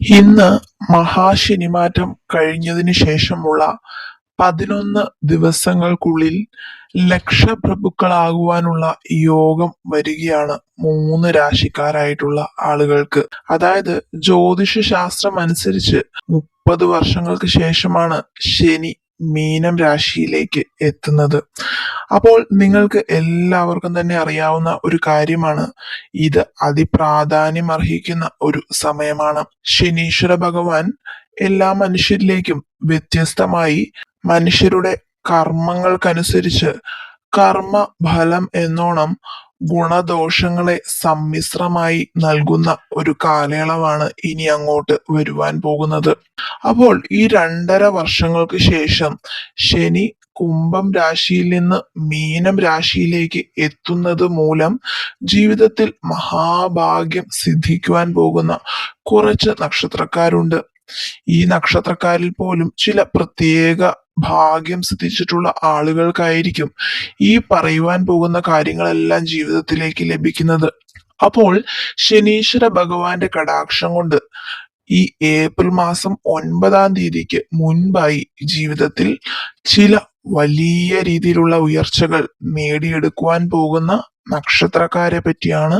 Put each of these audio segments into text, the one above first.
ഇന്ന് മഹാശനിമാറ്റം കഴിഞ്ഞതിന് ശേഷമുള്ള പതിനൊന്ന് ദിവസങ്ങൾക്കുള്ളിൽ ലക്ഷപ്രഭുക്കളാകുവാനുള്ള യോഗം വരികയാണ് മൂന്ന് രാശിക്കാരായിട്ടുള്ള ആളുകൾക്ക്. അതായത് ജ്യോതിഷ ശാസ്ത്രം അനുസരിച്ച് മുപ്പത് വർഷങ്ങൾക്ക് ശേഷമാണ് ശനി മീനം രാശിയിലേക്ക് എത്തുന്നത്. അപ്പോൾ നിങ്ങൾക്ക് എല്ലാവർക്കും തന്നെ അറിയാവുന്ന ഒരു കാര്യമാണ്. ഇത് അതിപ്രാധാന്യം അർഹിക്കുന്ന ഒരു സമയമാണ്. ശനീശ്വര ഭഗവാൻ എല്ലാ മനുഷ്യരിലേക്കും വ്യത്യസ്തമായി മനുഷ്യരുടെ കർമ്മങ്ങൾക്കനുസരിച്ച് കർമ്മ ഫലം എന്നോണം ഗുണദോഷങ്ങളെ സമ്മിശ്രമായി നൽകുന്ന ഒരു കാലയളവാണ് ഇനി അങ്ങോട്ട് വരുവാൻ പോകുന്നത്. അപ്പോൾ ഈ രണ്ടര വർഷങ്ങൾക്ക് ശേഷം ശനി കുംഭം രാശിയിൽ നിന്ന് മീനം രാശിയിലേക്ക് എത്തുന്നത് മൂലം ജീവിതത്തിൽ മഹാഭാഗ്യം സിദ്ധിക്കുവാൻ പോകുന്ന കുറച്ച് നക്ഷത്രക്കാരുണ്ട്. ഈ നക്ഷത്രക്കാരിൽ പോലും ചില പ്രത്യേക ഭാഗ്യം സിദ്ധിച്ചിട്ടുള്ള ആളുകൾക്കായിരിക്കും ഈ പറയുവാൻ പോകുന്ന കാര്യങ്ങളെല്ലാം ജീവിതത്തിലേക്ക് ലഭിക്കുന്നത്. അപ്പോൾ ശനീശ്വര ഭഗവാന്റെ കടാക്ഷം കൊണ്ട് ഈ ഏപ്രിൽ മാസം ഒൻപതാം തീയതിക്ക് മുൻപായി ജീവിതത്തിൽ ചില വലിയ രീതിയിലുള്ള ഉയർച്ചകൾ നേടിയെടുക്കുവാൻ പോകുന്ന നക്ഷത്രക്കാരെ പറ്റിയാണ്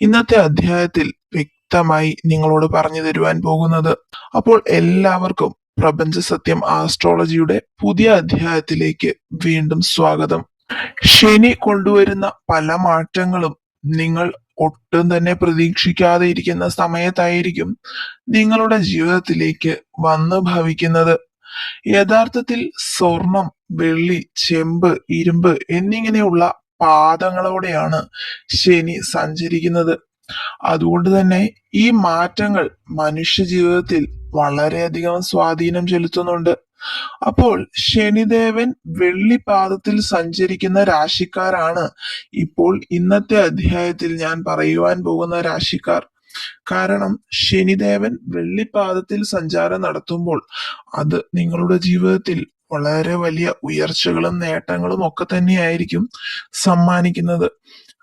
ഇന്നത്തെ അധ്യായത്തിൽ വ്യക്തമായി നിങ്ങളോട് പറഞ്ഞു തരുവാൻ പോകുന്നത്. അപ്പോൾ എല്ലാവർക്കും പ്രപഞ്ച സത്യം ആസ്ട്രോളജിയുടെ പുതിയ അധ്യായത്തിലേക്ക് വീണ്ടും സ്വാഗതം. ശനി കൊണ്ടുവരുന്ന പല മാറ്റങ്ങളും നിങ്ങൾ ഒട്ടും തന്നെ പ്രതീക്ഷിക്കാതെ ഇരിക്കുന്ന സമയത്തായിരിക്കും നിങ്ങളുടെ ജീവിതത്തിലേക്ക് വന്നു ഭവിക്കുന്നത്. യഥാർത്ഥത്തിൽ സ്വർണം വെള്ളി ചെമ്പ് ഇരുമ്പ് എന്നിങ്ങനെയുള്ള പാദങ്ങളോടെയാണ് ശനി സഞ്ചരിക്കുന്നത്. അതുകൊണ്ട് തന്നെ ഈ മാറ്റങ്ങൾ മനുഷ്യ ജീവിതത്തിൽ വളരെയധികം സ്വാധീനം ചെലുത്തുന്നുണ്ട്. അപ്പോൾ ശനിദേവൻ വെള്ളിപാദത്തിൽ സഞ്ചരിക്കുന്ന രാശിക്കാരാണ് ഇപ്പോൾ ഇന്നത്തെ അധ്യായത്തിൽ ഞാൻ പറയുവാൻ പോകുന്ന രാശിക്കാർ. കാരണം ശനിദേവൻ വെള്ളിപാദത്തിൽ സഞ്ചാരം നടത്തുമ്പോൾ അത് നിങ്ങളുടെ ജീവിതത്തിൽ വളരെ വലിയ ഉയർച്ചകളും നേട്ടങ്ങളും ഒക്കെ തന്നെയായിരിക്കും സമ്മാനിക്കുന്നത്.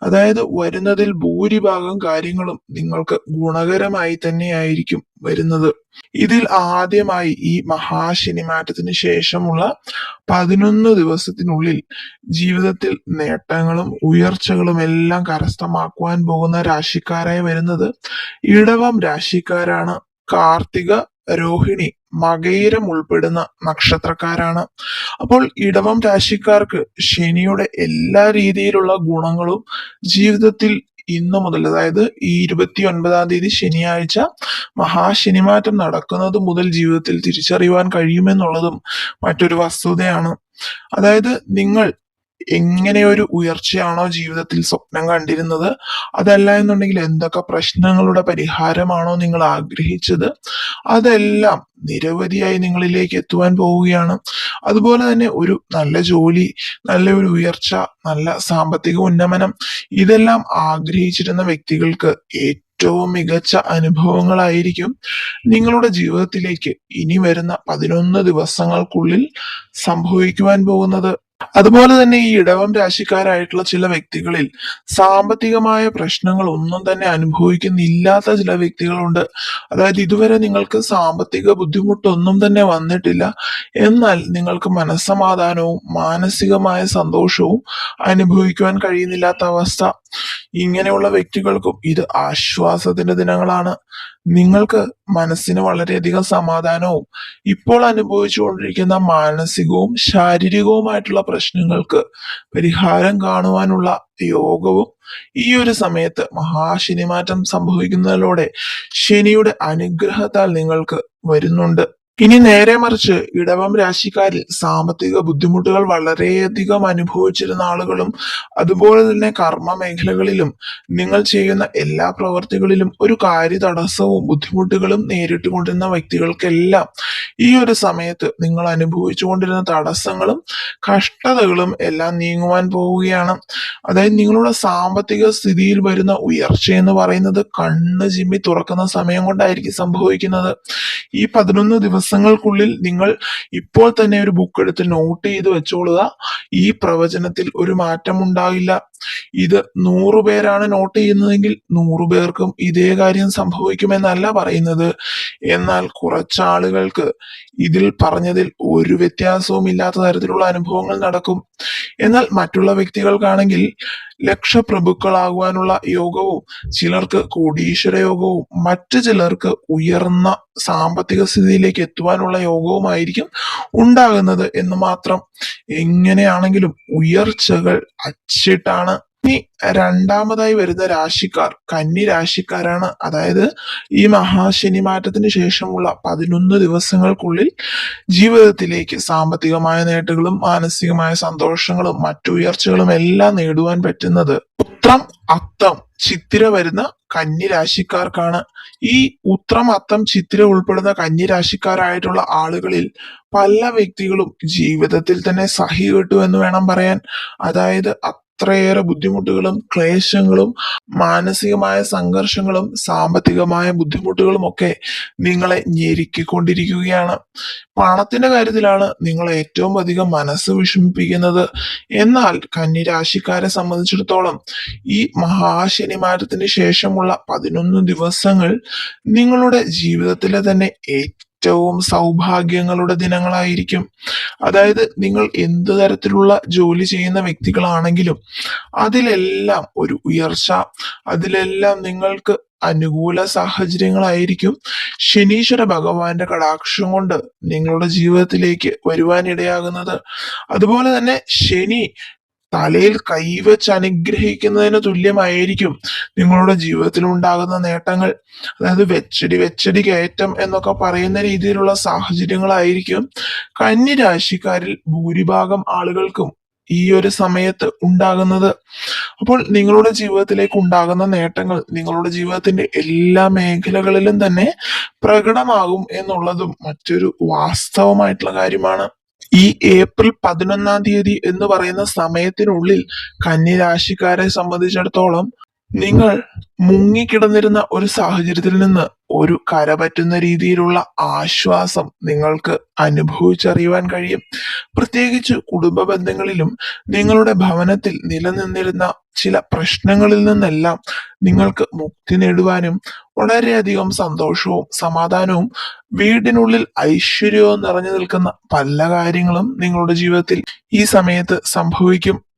അതായത് വരുന്നതിൽ ഭൂരിഭാഗം കാര്യങ്ങളും നിങ്ങൾക്ക് ഗുണകരമായി തന്നെയായിരിക്കും വരുന്നത്. ഇതിൽ ആദ്യമായി ഈ മഹാശനിമാറ്റത്തിന് ശേഷമുള്ള പതിനൊന്ന് ദിവസത്തിനുള്ളിൽ ജീവിതത്തിൽ നേട്ടങ്ങളും ഉയർച്ചകളും എല്ലാം കരസ്ഥമാക്കുവാൻ പോകുന്ന രാശിക്കാരായി വരുന്നത് ഇടവം രാശിക്കാരാണ്. കാർത്തിക രോഹിണി മകയിരം ഉൾപ്പെടുന്ന നക്ഷത്രക്കാരാണ്. അപ്പോൾ ഇടവം രാശിക്കാർക്ക് ശനിയുടെ എല്ലാ രീതിയിലുള്ള ഗുണങ്ങളും ജീവിതത്തിൽ ഇന്നു മുതൽ അതായത് ഈ ഇരുപത്തി ഒൻപതാം തീയതി ശനിയാഴ്ച മഹാശനിമാറ്റം നടക്കുന്നത് മുതൽ ജീവിതത്തിൽ തിരിച്ചറിയുവാൻ കഴിയുമെന്നുള്ളതും മറ്റൊരു വസ്തുതയാണ്. അതായത് നിങ്ങൾ എങ്ങനെ ഒരു ഉയർച്ചയാണോ ജീവിതത്തിൽ സ്വപ്നം കണ്ടിരുന്നത്? അതല്ല എന്നുണ്ടെങ്കിൽ എന്തൊക്കെ പ്രശ്നങ്ങളുടെ പരിഹാരമാണോ നിങ്ങൾ ആഗ്രഹിച്ചത്? അതെല്ലാം നിരവധിയായി നിങ്ങളിലേക്ക് എത്തുവാൻ പോവുകയാണ്. അതുപോലെ തന്നെ ഒരു നല്ല ജോലി നല്ല ഒരു ഉയർച്ച നല്ല സാമ്പത്തിക ഉന്നമനം ഇതെല്ലാം ആഗ്രഹിച്ചിരുന്ന വ്യക്തികൾക്ക് ഏറ്റവും മികച്ച അനുഭവങ്ങളായിരിക്കും. നിങ്ങളുടെ ജീവിതത്തിലേക്ക് ഇനി വരുന്ന പതിനൊന്ന് ദിവസങ്ങൾക്കുള്ളിൽ സംഭവിക്കുവാൻ പോകുന്നത്. അതുപോലെ തന്നെ ഈ ഇടവം രാശിക്കാരായിട്ടുള്ള ചില വ്യക്തികളിൽ സാമ്പത്തികമായ പ്രശ്നങ്ങൾ ഒന്നും തന്നെ അനുഭവിക്കുന്നില്ലാത്ത ചില വ്യക്തികളുണ്ട്. അതായത് ഇതുവരെ നിങ്ങൾക്ക് സാമ്പത്തിക ബുദ്ധിമുട്ടൊന്നും തന്നെ വന്നിട്ടില്ല. എന്നാൽ നിങ്ങൾക്ക് മനസ്സമാധാനവും മാനസികമായ സന്തോഷവും അനുഭവിക്കുവാൻ കഴിയുന്നില്ലാത്ത അവസ്ഥ. ഇങ്ങനെയുള്ള വ്യക്തികൾക്കും ഇത് ആശ്വാസത്തിന്റെ ദിനങ്ങളാണ്. നിങ്ങൾക്ക് മനസ്സിന് വളരെയധികം സമാധാനവും ഇപ്പോൾ അനുഭവിച്ചുകൊണ്ടിരിക്കുന്ന മാനസികവും ശാരീരികവുമായിട്ടുള്ള പ്രശ്നങ്ങൾക്ക് പരിഹാരം കാണുവാനുള്ള യോഗവും ഈ ഒരു സമയത്ത് മഹാശനിമാറ്റം സംഭവിക്കുന്നതിലൂടെ ശനിയുടെ അനുഗ്രഹത്താൽ നിങ്ങൾക്ക് വരുന്നുണ്ട്. ഇനി നേരെ മറിച്ച് ഇടവം രാശിക്കാരിൽ സാമ്പത്തിക ബുദ്ധിമുട്ടുകൾ വളരെയധികം അനുഭവിച്ചിരുന്ന ആളുകളും അതുപോലെ തന്നെ കർമ്മ മേഖലകളിലും നിങ്ങൾ ചെയ്യുന്ന എല്ലാ പ്രവർത്തികളിലും ഒരു കാര്യ തടസ്സവും ബുദ്ധിമുട്ടുകളും നേരിട്ടുകൊണ്ടിരുന്ന വ്യക്തികൾക്കെല്ലാം ഈ ഒരു സമയത്ത് നിങ്ങൾ അനുഭവിച്ചുകൊണ്ടിരുന്ന തടസ്സങ്ങളും കഷ്ടതകളും എല്ലാം നീങ്ങുവാൻ പോവുകയാണ്. അതായത് നിങ്ങളുടെ സാമ്പത്തിക സ്ഥിതിയിൽ വരുന്ന ഉയർച്ച എന്ന് പറയുന്നത് കണ്ണ് ചിമ്മി തുറക്കുന്ന സമയം കൊണ്ടായിരിക്കും സംഭവിക്കുന്നത്. ഈ പതിനൊന്ന് ദിവസങ്ങൾക്കുള്ളിൽ നിങ്ങൾ ഇപ്പോൾ തന്നെ ഒരു ബുക്ക് എടുത്ത് നോട്ട് ചെയ്ത് വെച്ചോളുക. ഈ പ്രവചനത്തിൽ ഒരു മാറ്റം ഉണ്ടാകില്ല. ഇത് നൂറു പേരാണ് നോട്ട് ചെയ്യുന്നതെങ്കിൽ നൂറു പേർക്കും ഇതേ കാര്യം സംഭവിക്കുമെന്നല്ല പറയുന്നത്. എന്നാൽ കുറച്ചാളുകൾക്ക് ഇതിൽ പറഞ്ഞതിൽ ഒരു വ്യത്യാസവും ഇല്ലാത്ത തരത്തിലുള്ള അനുഭവങ്ങൾ നടക്കും. എന്നാൽ മറ്റുള്ള വ്യക്തികൾക്കാണെങ്കിൽ ലക്ഷപ്രഭുക്കളാകുവാനുള്ള യോഗവും ചിലർക്ക് കോടീശ്വര യോഗവും മറ്റു ചിലർക്ക് ഉയർന്ന സാമ്പത്തിക സ്ഥിതിയിലേക്ക് എത്തുവാനുള്ള യോഗവുമായിരിക്കും ഉണ്ടാകുന്നത് എന്ന് മാത്രം എങ്ങനെയാണെങ്കിലും ഉയർച്ചകൾ അച്ചിട്ടാണ് ഇനി രണ്ടാമതായി വരുന്ന രാശിക്കാർ കന്നി രാശിക്കാരാണ്. അതായത് ഈ മഹാശനി മാറ്റത്തിന് ശേഷമുള്ള പതിനൊന്ന് ദിവസങ്ങൾക്കുള്ളിൽ ജീവിതത്തിലേക്ക് സാമ്പത്തികമായ നേട്ടങ്ങളും മാനസികമായ സന്തോഷങ്ങളും മറ്റുയർച്ചകളും എല്ലാം നേടുവാൻ പറ്റുന്നത് ഉത്രം അത്തം ചിത്തിര വരുന്ന കന്നി രാശിക്കാർക്കാണ്. ഈ ഉത്രം അത്തം ചിത്തിര ഉൾപ്പെടുന്ന കന്നി രാശിക്കാരായിട്ടുള്ള ആളുകളിൽ പല വ്യക്തികളും ജീവിതത്തിൽ തന്നെ സഹി കെട്ടു എന്ന് വേണം പറയാൻ. അതായത് അത്രയേറെ ബുദ്ധിമുട്ടുകളും ക്ലേശങ്ങളും മാനസികമായ സംഘർഷങ്ങളും സാമ്പത്തികമായ ബുദ്ധിമുട്ടുകളും ഒക്കെ നിങ്ങളെ ഞെരുക്കിക്കൊണ്ടിരിക്കുകയാണ്. പണത്തിന്റെ കാര്യത്തിലാണ് നിങ്ങൾ ഏറ്റവും അധികം മനസ്സ് വിഷമിപ്പിക്കുന്നത്. എന്നാൽ കന്നിരാശിക്കാരെ സംബന്ധിച്ചിടത്തോളം ഈ മഹാശനി മാറ്റത്തിന് ശേഷമുള്ള പതിനൊന്ന് ദിവസങ്ങൾ നിങ്ങളുടെ ജീവിതത്തിലെ തന്നെ ഏറ്റവും സൗഭാഗ്യങ്ങളുടെ ദിനങ്ങളായിരിക്കും. അതായത് നിങ്ങൾ എന്ത് തരത്തിലുള്ള ജോലി ചെയ്യുന്ന വ്യക്തികളാണെങ്കിലും അതിലെല്ലാം ഒരു ഉയർച്ച അതിലെല്ലാം നിങ്ങൾക്ക് അനുകൂല സാഹചര്യങ്ങളായിരിക്കും. ശനീശ്വര ഭഗവാന്റെ കടാക്ഷം കൊണ്ട് നിങ്ങളുടെ ജീവിതത്തിലേക്ക് വരുവാനിടയാകുന്നത്. അതുപോലെ തന്നെ ശനി തലയിൽ കൈവച്ച് അനുഗ്രഹിക്കുന്നതിന് തുല്യമായിരിക്കും നിങ്ങളുടെ ജീവിതത്തിൽ ഉണ്ടാകുന്ന നേട്ടങ്ങൾ. അതായത് വെച്ചടി വെച്ചടി കയറ്റം എന്നൊക്കെ പറയുന്ന രീതിയിലുള്ള സാഹചര്യങ്ങളായിരിക്കും കന്നി രാശിക്കാരിൽ ഭൂരിഭാഗം ആളുകൾക്കും ഈ ഒരു സമയത്ത് ഉണ്ടാകുന്നത്. അപ്പോൾ നിങ്ങളുടെ ജീവിതത്തിലേക്ക് ഉണ്ടാകുന്ന നേട്ടങ്ങൾ നിങ്ങളുടെ ജീവിതത്തിന്റെ എല്ലാ മേഖലകളിലും തന്നെ പ്രകടമാകും എന്നുള്ളതും മറ്റൊരു വാസ്തവമായിട്ടുള്ള കാര്യമാണ്. ഈ ഏപ്രിൽ പതിനൊന്നാം തീയതി എന്ന് പറയുന്ന സമയത്തിനുള്ളിൽ കന്നി രാശിക്കാരെ സംബന്ധിച്ചിടത്തോളം നിങ്ങൾ മുങ്ങിക്കിടന്നിരുന്ന ഒരു സാഹചര്യത്തിൽ നിന്ന് ഒരു കരപറ്റുന്ന രീതിയിലുള്ള ആശ്വാസം നിങ്ങൾക്ക് അനുഭവിച്ചറിയുവാൻ കഴിയും. പ്രത്യേകിച്ച് കുടുംബ ബന്ധങ്ങളിലും നിങ്ങളുടെ ഭവനത്തിൽ നിലനിന്നിരുന്ന ചില പ്രശ്നങ്ങളിൽ നിന്നെല്ലാം നിങ്ങൾക്ക് മുക്തി നേടുവാനും വളരെയധികം സന്തോഷവും സമാധാനവും വീടിനുള്ളിൽ ഐശ്വര്യവും നിറഞ്ഞു നിൽക്കുന്ന പല കാര്യങ്ങളും നിങ്ങളുടെ ജീവിതത്തിൽ ഈ സമയത്ത് സംഭവിക്കും.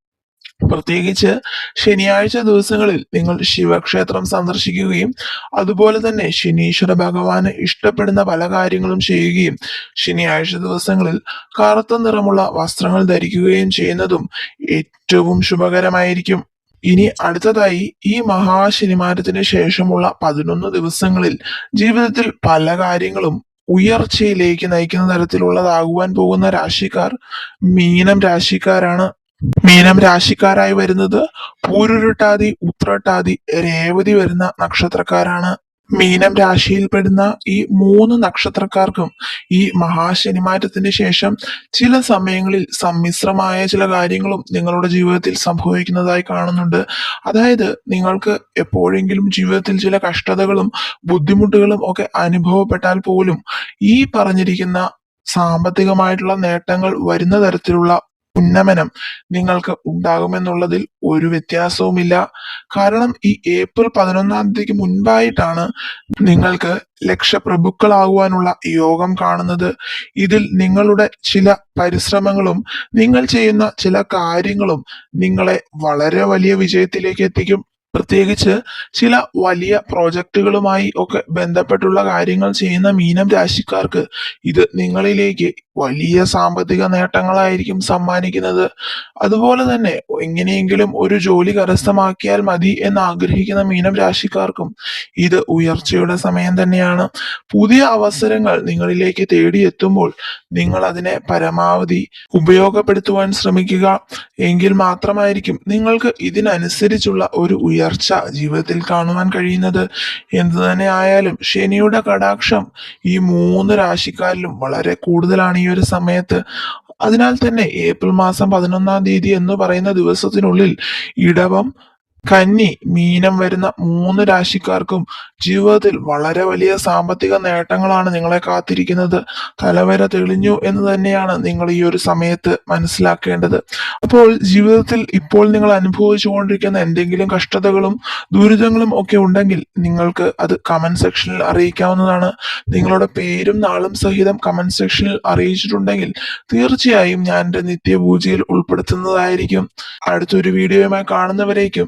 പ്രത്യേകിച്ച് ശനിയാഴ്ച ദിവസങ്ങളിൽ നിങ്ങൾ ശിവക്ഷേത്രം സന്ദർശിക്കുകയും അതുപോലെ തന്നെ ശനീശ്വര ഭഗവാന് ഇഷ്ടപ്പെടുന്ന പല കാര്യങ്ങളും ചെയ്യുകയും ശനിയാഴ്ച ദിവസങ്ങളിൽ കറുത്ത നിറമുള്ള വസ്ത്രങ്ങൾ ധരിക്കുകയും ചെയ്യുന്നതും ഏറ്റവും ശുഭകരമായിരിക്കും. ഇനി അടുത്തതായി ഈ മഹാശനിമാരത്തിന് ശേഷമുള്ള പതിനൊന്ന് ദിവസങ്ങളിൽ ജീവിതത്തിൽ പല കാര്യങ്ങളും ഉയർച്ചയിലേക്ക് നയിക്കുന്ന തരത്തിലുള്ളതാകുവാൻ പോകുന്ന രാശിക്കാർ മീനം രാശിക്കാരാണ്. മീനം രാശിക്കാരായി വരുന്നത് പൂരുരുട്ടാതി ഉത്രട്ടാതി രേവതി വരുന്ന നക്ഷത്രക്കാരാണ്. മീനം രാശിയിൽപ്പെടുന്ന ഈ മൂന്ന് നക്ഷത്രക്കാർക്കും ഈ മഹാശനിമാറ്റത്തിന് ശേഷം ചില സമയങ്ങളിൽ സമ്മിശ്രമായ ചില കാര്യങ്ങളും നിങ്ങളുടെ ജീവിതത്തിൽ സംഭവിക്കുന്നതായി കാണുന്നുണ്ട്. അതായത് നിങ്ങൾക്ക് എപ്പോഴെങ്കിലും ജീവിതത്തിൽ ചില കഷ്ടതകളും ബുദ്ധിമുട്ടുകളും ഒക്കെ അനുഭവപ്പെട്ടാൽ പോലും ഈ പറഞ്ഞിരിക്കുന്ന സാമ്പത്തികമായിട്ടുള്ള നേട്ടങ്ങൾ വരുന്ന തരത്തിലുള്ള ഉന്നമനം നിങ്ങൾക്ക് ഉണ്ടാകുമെന്നുള്ളതിൽ ഒരു വ്യത്യാസവുമില്ല. കാരണം ഈ ഏപ്രിൽ പതിനൊന്നാം തീയതിക്ക് മുൻപായിട്ടാണ് നിങ്ങൾക്ക് ലക്ഷപ്രഭുക്കളാകുവാനുള്ള യോഗം കാണുന്നത്. ഇതിൽ നിങ്ങളുടെ ചില പരിശ്രമങ്ങളും നിങ്ങൾ ചെയ്യുന്ന ചില കാര്യങ്ങളും നിങ്ങളെ വളരെ വലിയ വിജയത്തിലേക്ക് എത്തിക്കും. പ്രത്യേകിച്ച് ചില വലിയ പ്രോജക്റ്റുകളുമായി ഒക്കെ ബന്ധപ്പെട്ടുള്ള കാര്യങ്ങൾ ചെയ്യുന്ന മീനം രാശിക്കാർക്ക് ഇത് നിങ്ങളിലേക്ക് വലിയ സാമ്പത്തിക നേട്ടങ്ങളായിരിക്കും സമ്മാനിക്കുന്നത്. അതുപോലെ തന്നെ എങ്ങനെയെങ്കിലും ഒരു ജോലി കരസ്ഥമാക്കിയാൽ മതി എന്ന് ആഗ്രഹിക്കുന്ന മീനം രാശിക്കാർക്കും ഇത് ഉയർച്ചയുടെ സമയം തന്നെയാണ്. പുതിയ അവസരങ്ങൾ നിങ്ങളിലേക്ക് തേടിയെത്തുമ്പോൾ നിങ്ങൾ അതിനെ പരമാവധി ഉപയോഗപ്പെടുത്തുവാൻ ശ്രമിക്കുക. എങ്കിൽ മാത്രമായിരിക്കും നിങ്ങൾക്ക് ഇതിനനുസരിച്ചുള്ള ഒരു ഉയർച്ച ജീവിതത്തിൽ കാണുവാൻ കഴിയുന്നത് എന്തു തന്നെ ആയാലും ശനിയുടെ കടാക്ഷം ഈ മൂന്ന് രാശിക്കാരിലും വളരെ കൂടുതലാണ് ഈ ഒരു സമയത്ത്. അതിനാൽ തന്നെ ഏപ്രിൽ മാസം പതിനൊന്നാം തീയതി എന്ന് പറയുന്ന ദിവസത്തിനുള്ളിൽ ഇടവം കന്നി മീനം വരുന്ന മൂന്ന് രാശിക്കാർക്കും ജീവിതത്തിൽ വളരെ വലിയ സാമ്പത്തിക നേട്ടങ്ങളാണ് നിങ്ങളെ കാത്തിരിക്കുന്നത്. തലവര തെളിഞ്ഞു എന്ന് തന്നെയാണ് നിങ്ങൾ ഈ ഒരു സമയത്ത് മനസ്സിലാക്കേണ്ടത്. അപ്പോൾ ജീവിതത്തിൽ ഇപ്പോൾ നിങ്ങൾ അനുഭവിച്ചുകൊണ്ടിരിക്കുന്ന എന്തെങ്കിലും കഷ്ടതകളും ദുരിതങ്ങളും ഒക്കെ ഉണ്ടെങ്കിൽ നിങ്ങൾക്ക് അത് കമന്റ് സെക്ഷനിൽ അറിയിക്കാവുന്നതാണ്. നിങ്ങളുടെ പേരും നാളും സഹിതം കമന്റ് സെക്ഷനിൽ അറിയിച്ചിട്ടുണ്ടെങ്കിൽ തീർച്ചയായും ഞാൻ എന്റെ നിത്യപൂജയിൽ ഉൾപ്പെടുത്തുന്നതായിരിക്കും. അടുത്തൊരു വീഡിയോയുമായി കാണുന്നവരേക്കും